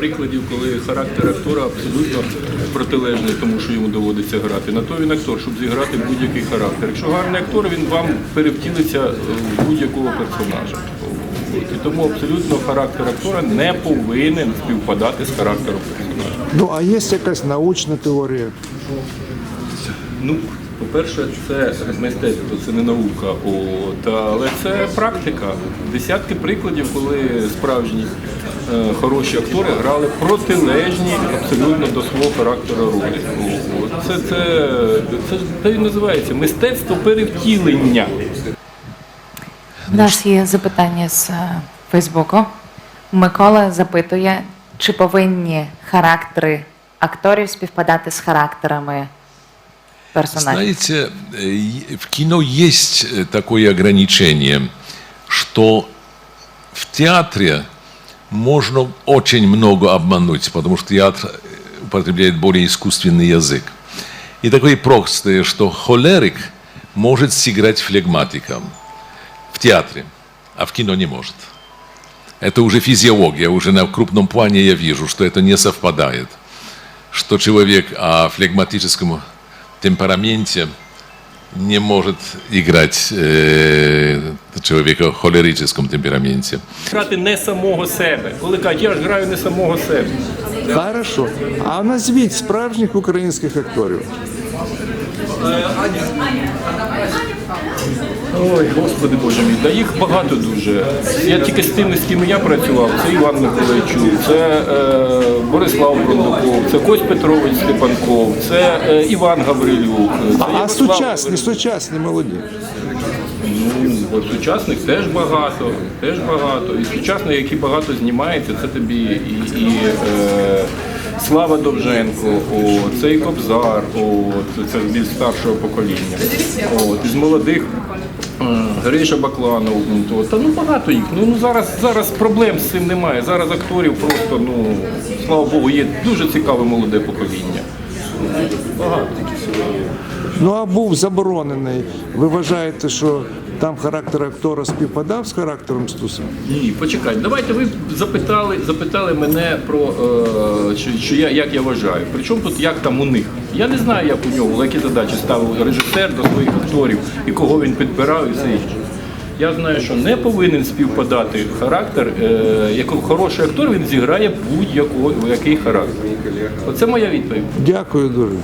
Прикладів, коли характер актора абсолютно протилежний тому, що йому доводиться грати. На то він актор, щоб зіграти будь-який характер. Якщо гарний актор, він вам перевтілиться в будь-якого персонажа. І тому абсолютно характер актора не повинен співпадати з характером персонажа. Ну, а є якась научна теорія? Ну, по-перше, це мистецтво, це не наука, от, але це практика. Десятки прикладів, коли справжні е, хороші актори грали протилежні абсолютно до свого характеру ролі. Це, це, це, це і називається мистецтво перевтілення. У нас є запитання з е, Фейсбуку. Микола запитує, чи повинні характери акторів співпадати з характерами персонажів. Знаете, э, в кино есть такое ограничение, что в театре можно очень много обмануть, потому что театр употребляет более искусственный язык. И такое простое, что холерик может сыграть флегматиком в театре, а в кино не может. Это уже физиология, уже на крупном плане я вижу, что это не совпадает. Что человек о флегматическом темпераменте не может играть э, человека о холерическом темпераменте. Грати не самого себе. Коли кажуть, я ж граю не самого себе. Хорошо. А назвіть справжніх українських акторів. Ой, господи Боже мій, да їх багато дуже. Я тільки з тими, з ким я працював, це Іван Миколайчук, це е, Борислав Брундуков, це Кость Петрович Степанков, це е, Іван Гаврилюк. Це А Ярослав сучасні, сучасні молоді. Ну, сучасних теж багато, теж багато. І сучасних, які багато знімаються, це тобі і, і е, Слава Довженко, о, це і Кобзар, о, це, більш старшого покоління. От, із молодих е, Гриша Бакланов, то, та ну багато їх. Ну, ну зараз, зараз проблем з цим немає. Зараз акторів просто, ну, слава Богу, є дуже цікаве молоде покоління. Ну а був заборонений. Ви вважаєте, що там характер актора співпадав з характером Стуса? Ні, почекайте. Давайте ви запитали, запитали мене про е, що, що я як я вважаю. Причому тут як там у них? Я не знаю, як у нього, які задачі ставив режисер до своїх акторів і кого він підбирав і все інше. Я знаю, що не повинен співпадати характер. Е, як хороший актор він зіграє будь-який характер. Оце моя відповідь. Дякую дуже.